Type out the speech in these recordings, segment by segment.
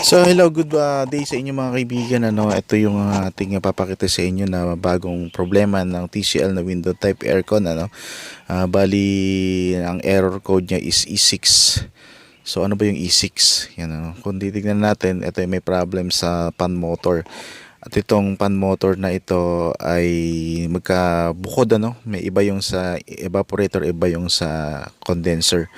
So hello, good uh, day sa inyo mga kaibigan. Ano, ito yung uh, ating papakita sa inyo na bagong problema ng TCL na window type aircon ano. Ah, bali ang error code niya is E6. So ano ba yung E6? Yan ano. Kung titingnan natin, ito yung may problem sa pan motor. At itong pan motor na ito ay magkabukod ano. May iba yung sa evaporator, iba yung sa condenser.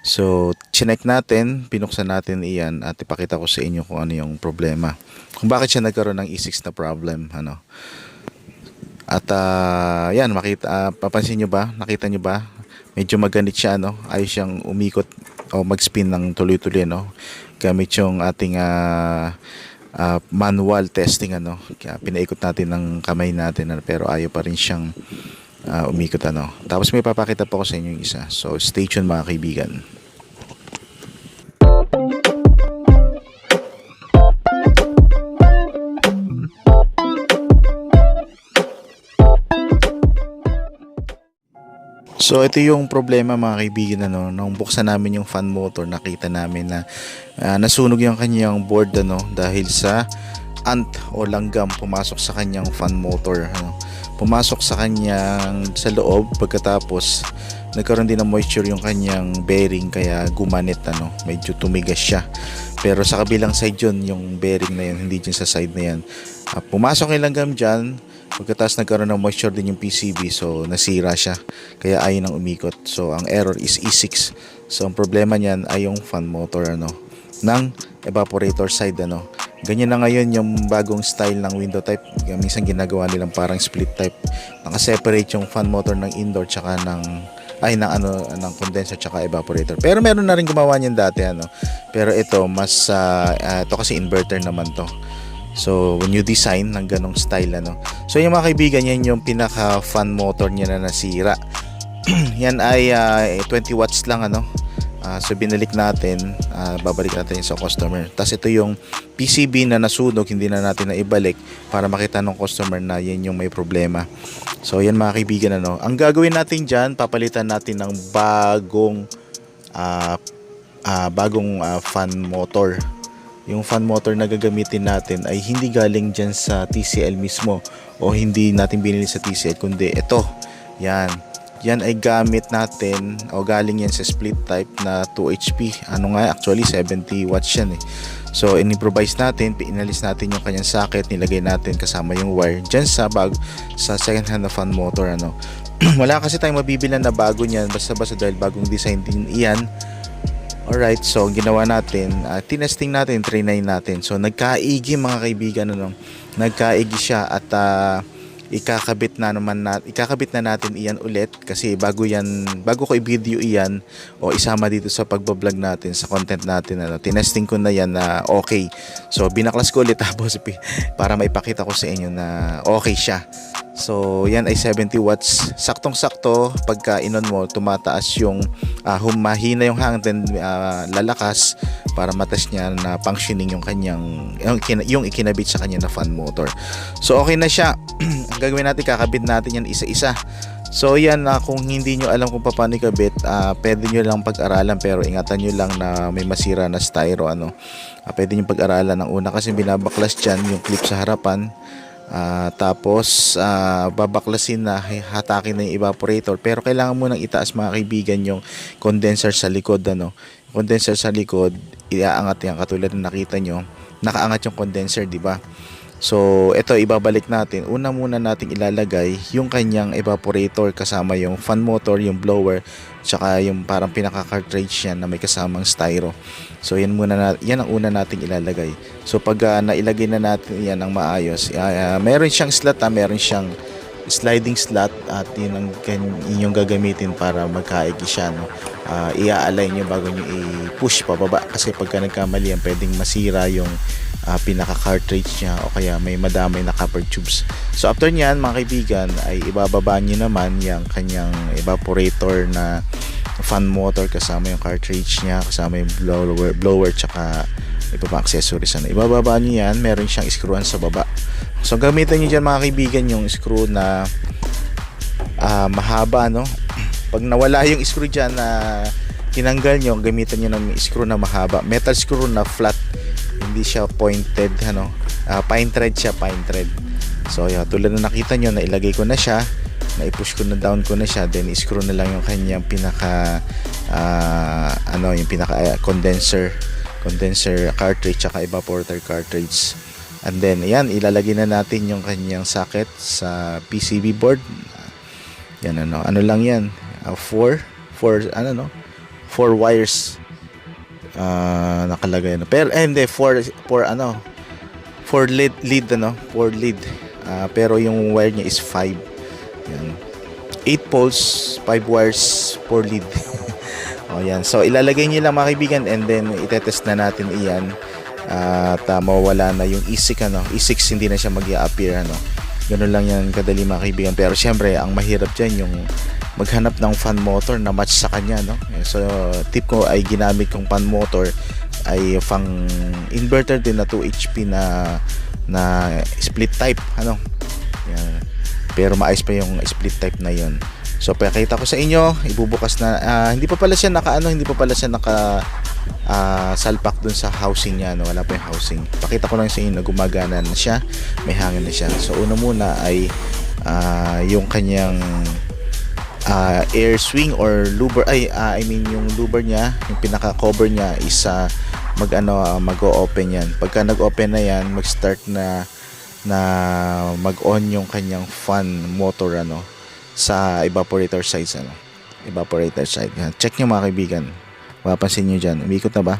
So, chinek natin, pinuksan natin iyan at ipakita ko sa inyo kung ano yung problema. Kung bakit siya nagkaroon ng E6 na problem, ano. At ah, yan, makita, ah, papansin nyo ba? Nakita nyo ba? Medyo maganit siya, no? Ayos siyang umikot o mag-spin ng tuloy-tuloy, no? Gamit yung ating ah, ah, manual testing, ano? Kaya pinaikot natin ng kamay natin, ano? pero ayaw pa rin siyang ah, umikot, ano? Tapos may papakita pa ko sa inyo yung isa. So, stay tuned mga kaibigan. So ito yung problema mga kaibigan ano, nung buksan namin yung fan motor, nakita namin na ah, nasunog yung kanyang board ano dahil sa ant o langgam pumasok sa kanyang fan motor ano. Pumasok sa kanyang sa loob pagkatapos nagkaroon din ng moisture yung kanyang bearing kaya gumanit ano, medyo tumigas siya. Pero sa kabilang side yun, yung bearing na yun, hindi dyan sa side na yan. Ah, pumasok yung langgam dyan, Pagkatapos nagkaroon ng moisture din yung PCB so nasira siya kaya ayaw nang umikot. So ang error is E6. So ang problema niyan ay yung fan motor ano ng evaporator side ano. Ganyan na ngayon yung bagong style ng window type. Minsan ginagawa nilang parang split type. Naka-separate yung fan motor ng indoor tsaka ng ay ng ano ng condenser tsaka evaporator. Pero meron na rin gumawa niyan dati ano. Pero ito mas ah, ah, ito kasi inverter naman to. So, new design ng ganong style ano. So, yung mga kaibigan, yan yung pinaka fan motor niya na nasira. yan ay ah, 20 watts lang ano. Ah, so, binalik natin, ah, babalik natin sa customer. Tapos ito yung PCB na nasunog, hindi na natin na ibalik para makita ng customer na yan yung may problema. So, yan mga kaibigan ano. Ang gagawin natin dyan, papalitan natin ng bagong ah, ah, bagong ah, fan motor yung fan motor na gagamitin natin ay hindi galing dyan sa TCL mismo o hindi natin binili sa TCL kundi ito yan yan ay gamit natin o galing yan sa split type na 2 HP ano nga actually 70 watts yan eh. So in-improvise natin inalis natin yung kanyang socket nilagay natin kasama yung wire dyan sa bag sa second hand na fan motor ano. Wala kasi tayong mabibilan na bago niyan basta basta dahil bagong design din iyan. Alright, so ginawa natin, uh, tinesting natin, trinay natin. So nagkaigi mga kaibigan ano, nagkaigi siya at ah, ikakabit na naman nat ikakabit na natin iyan ulit kasi bago yan bago ko i-video iyan o isama dito sa pagbablog natin sa content natin ano tinesting ko na yan na okay. So binaklas ko ulit tapos pi- para maipakita ko sa inyo na okay siya So, yan ay 70 watts. Saktong-sakto, pagka inon mo, tumataas yung uh, humahina yung hangin, then ah, lalakas para matas niya na functioning yung kanyang, yung, yung ikinabit sa kanya na fan motor. So, okay na siya. Ang gagawin natin, kakabit natin yan isa-isa. So yan na kung hindi nyo alam kung paano ikabit, ah, pwede nyo lang pag-aralan pero ingatan nyo lang na may masira na styro ano. Ah, pwede nyo pag-aralan ng una kasi binabaklas dyan yung clip sa harapan. Ah, tapos ah, babaklasin na hatakin na yung evaporator. Pero kailangan mo nang itaas mga kaibigan yung condenser sa likod ano? Condenser sa likod iaangat yan. Katulad ng nakita nyo nakaangat yung condenser di ba So, ito ibabalik natin. Una muna natin ilalagay yung kanyang evaporator kasama yung fan motor, yung blower, tsaka yung parang pinaka-cartridge yan na may kasamang styro. So, yan muna na, yan ang una nating ilalagay. So, pag ah, nailagay na natin yan ng maayos, ah, ah, meron siyang slot, ah, meron siyang sliding slot at yun ang inyong gagamitin para magkaigi siya no. Ah, ia-align nyo bago nyo i-push pababa kasi pagka nagkamali yan pwedeng masira yung ah, pinaka-cartridge niya o kaya may madamay na copper tubes. So after nyan mga kaibigan ay ibababa nyo naman yung kanyang evaporator na fan motor kasama yung cartridge niya kasama yung blower, blower tsaka iba pa accessories ano. Ibababa nyo yan, meron siyang screwan sa baba. So gamitin nyo dyan mga kaibigan yung screw na ah, mahaba no. Pag nawala yung screw dyan na tinanggal nyo, gamitan nyo ng screw na mahaba. Metal screw na flat. hindi siya pointed ano. Ah, pine thread siya pine thread. So yeah, tulad na nakita nyo nailagay ko na siya. Na-push ko na down ko na siya. Then screw na lang yung kanyang pinaka ah, ano yung pinaka ah, condenser. Condenser cartridge tsaka evaporator cartridge. And then ayan ilalagay na natin yung kanyang socket sa PCB board. Yan ano. Ano lang yan 4 4 ano no? 4 wires ah nakalagay na pero eh, hindi 4 4 ano 4 lead lead ano 4 lead. Ah, pero yung wire niya is 5 yan. 8 poles 5 wires 4 lead. O yan. So ilalagay niyo lang mga kaibigan and then itetest na natin iyan. At uh, mawala na yung E6 ano. E6 hindi na siya mag appear ano ganun lang yan kadali mga kaibigan. Pero syempre ang mahirap dyan yung maghanap ng fan motor na match sa kanya no? So tip ko ay ginamit kong fan motor ay pang inverter din na 2 HP na na split type ano? Yan. pero maayos pa yung split type na yon so pakita ko sa inyo ibubukas na. Ah, hindi pa pala siya naka ano hindi pa pala siya naka ah, salpak dun sa housing niya no? Wala pa yung housing. Pakita ko lang sa inyo na gumagana na siya may hangin na siya. So una muna ay ah, yung kanyang ah, air swing or luber ay ah, I mean yung luber niya yung pinaka cover niya is ah, mag ano mag-open yan. Pagka nag-open na yan mag-start na na mag-on yung kanyang fan motor ano sa evaporator sides ano. Evaporator side yan. check nyo mga kaibigan mapapansin nyo dyan. Umikot na ba?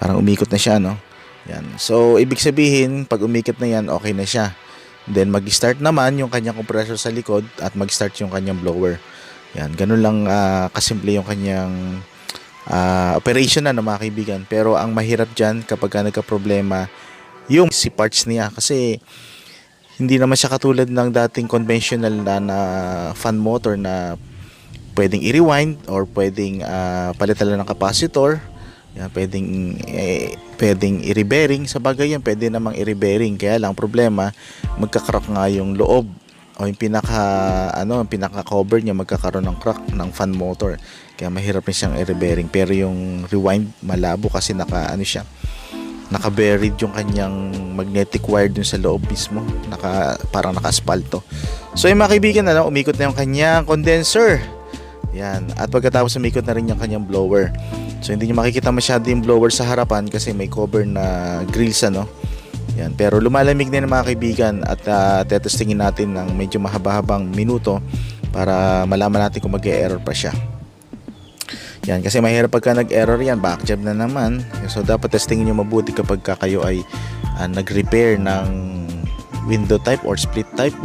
Parang umikot na siya no? Yan. So ibig sabihin pag umikot na yan okay na siya. Then mag-start naman yung kanyang compressor sa likod at mag-start yung kanyang blower. Yan. Ganun lang ah, kasimple yung kanyang ah, operation na no, mga kaibigan. Pero ang mahirap dyan kapag ka nagka-problema yung si parts niya. Kasi hindi naman siya katulad ng dating conventional na, na fan motor na pwedeng i-rewind or pwedeng ah, palitan lang ng capacitor. Yan, pwedeng eh, pwedeng i-rebearing. Sa bagay yan pwede namang i-rebearing. Kaya lang problema magka-crack nga yung loob o yung pinaka ano yung pinaka cover niya magkakaroon ng crack ng fan motor. Kaya mahirap rin siyang i-rebearing. Pero yung rewind malabo kasi naka ano siya naka-buried yung kanyang magnetic wire dun sa loob mismo. Naka parang naka-aspalto. So yung mga kaibigan ano umikot na yung kanyang condenser yan. At pagkatapos umikot na rin yung kanyang blower. So hindi nyo makikita masyado yung blower sa harapan kasi may cover na grills ano? Yan. Pero lumalamig na yung mga kaibigan. At uh, tetestingin natin ng medyo mahaba-habang minuto para malaman natin kung mag-error pa siya. Yan, kasi mahirap pagka nag-error yan, back jab na naman. So, dapat testingin nyo mabuti kapag ka kayo ay ah, nag-repair ng window type or split type.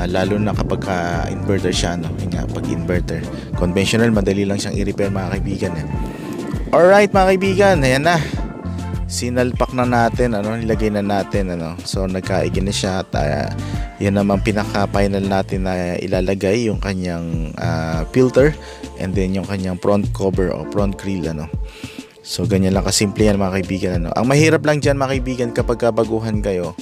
Ah, lalo na kapag ka inverter siya, no? Yun nga, pag inverter. Conventional, madali lang siyang i-repair mga kaibigan. Eh. Alright mga kaibigan, ayan na. Sinalpak na natin, ano, nilagay na natin, ano. So, nagkaigin na siya at ah, yan naman pinaka-final natin na ilalagay yung kanyang ah, filter and then yung kanyang front cover o front grill ano. So ganyan lang kasimple yan mga kaibigan ano. Ang mahirap lang diyan mga kaibigan kapag baguhan kayo,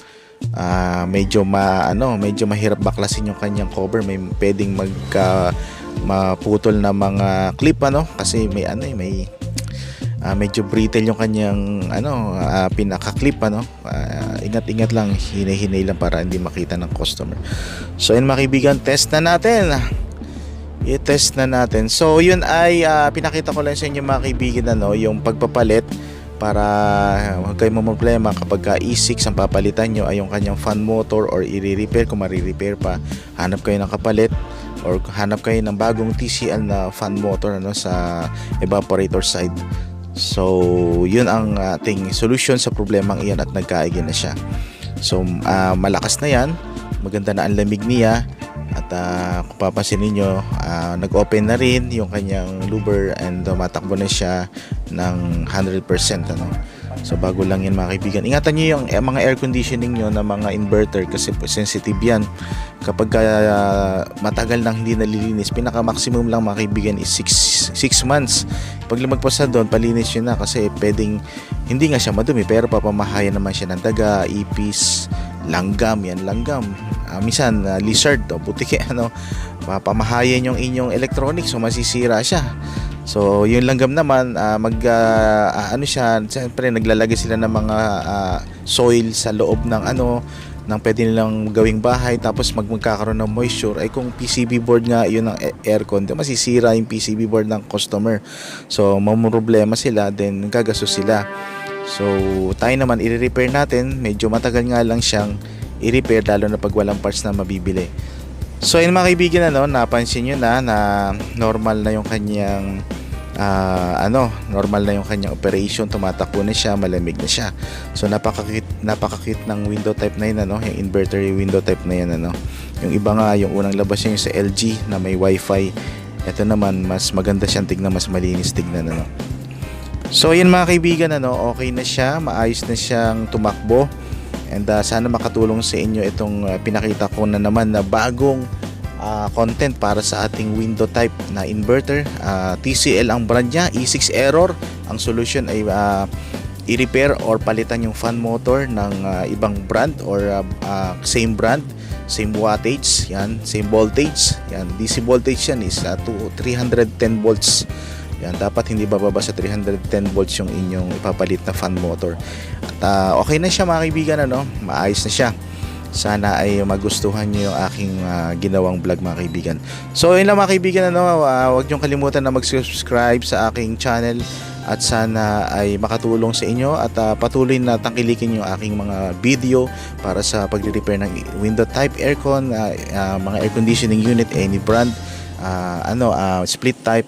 ah medyo ma ano, medyo mahirap baklasin yung kanyang cover, may pwedeng magka maputol na mga clip ano kasi may ano eh, may ah, medyo brittle yung kanyang ano ah, pinaka-clip ano. Ah, ingat-ingat lang, hinay-hinay lang para hindi makita ng customer. So yun mga kaibigan, test na natin i-test na natin. So, yun ay ah, pinakita ko lang sa inyo mga kaibigan ano, yung pagpapalit para huwag kayo problema kapag ka E6 ang papalitan nyo ay yung kanyang fan motor or i-repair kung mari-repair pa hanap kayo ng kapalit or hanap kayo ng bagong TCL na fan motor ano, sa evaporator side. So yun ang ating solution sa problemang iyan at nagkaigin na siya. So ah, malakas na yan. Maganda na ang lamig niya. At uh, kung papansin ninyo, uh, nag-open na rin yung kanyang luber and tumatakbo na siya ng 100% ano. So bago lang yan mga kaibigan. Ingatan niyo yung eh, mga air conditioning nyo na mga inverter kasi sensitive yan. Kapag uh, matagal nang hindi nalilinis, pinaka maximum lang mga kaibigan is 6 6 months. Pag lumagpas na doon, palinis yun na kasi pwedeng hindi nga siya madumi pero papamahayan naman siya ng daga, ipis, langgam, yan langgam. Uh, minsan uh, lizard o butike ano, papamahayan yung inyong electronics so masisira siya. So, yung langgam naman, ah, mag, ah, ano siya, siyempre naglalagay sila ng mga ah, soil sa loob ng ano, ng pwede nilang gawing bahay tapos mag magkakaroon ng moisture. Ay kung PCB board nga yun ang a- aircon di masisira yung PCB board ng customer. So mamroblema sila then gagastos sila. So tayo naman i-repair natin. Medyo matagal nga lang siyang i-repair lalo na pag walang parts na mabibili so yun mga kaibigan ano napansin nyo na na normal na yung kanyang ah, ano, normal na yung kanyang operation, tumatakbo na siya, malamig na siya. So napaka-cute, napaka-cute ng window type na yun, ano, yung inverter window type na yan, ano. Yung iba nga, yung unang labas niya yung sa LG na may wifi. Ito naman, mas maganda siyang tignan, mas malinis tignan, ano. So yun mga kaibigan, ano, okay na siya, maayos na siyang tumakbo. And ah, sana makatulong sa inyo itong ah, pinakita ko na naman na bagong ah, content para sa ating window type na inverter. Ah, TCL ang brand niya, E6 error. Ang solution ay ah, i-repair or palitan yung fan motor ng ah, ibang brand or ah, ah, same brand, same wattage, yan, same voltage. Yan, DC voltage yan is to 310 volts. Yan, dapat hindi bababa sa 310 volts yung inyong ipapalit na fan motor. At ah, okay na siya mga kaibigan, ano? maayos na siya. Sana ay magustuhan niyo yung aking ah, ginawang vlog mga kaibigan. So yun lang mga kaibigan, ano, ah, huwag niyong kalimutan na mag-subscribe sa aking channel at sana ay makatulong sa inyo at ah, patuloy na tangkilikin yung aking mga video para sa pagre-repair ng window type aircon, ah, ah, mga air conditioning unit, any brand, ah, ano, ah, split type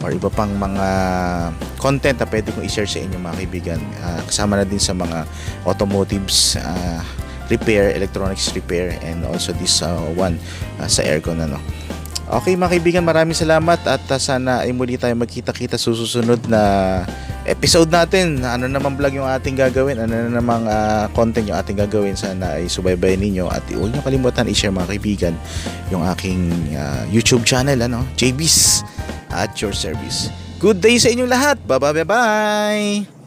or iba pang mga content na pwede kong i-share sa inyo mga kaibigan. Ah, kasama na din sa mga automotives ah, repair, electronics repair and also this uh, one uh, sa aircon ano. Okay mga kaibigan, maraming salamat at uh, sana ay muli tayo magkita-kita sa susunod na episode natin. Ano naman vlog yung ating gagawin, ano na namang uh, content yung ating gagawin. Sana ay subaybayan ninyo at huwag niyo kalimutan i-share mga kaibigan yung aking uh, YouTube channel, ano, JB's at your service. Good day sa inyong lahat. Bye-bye. Bye-bye.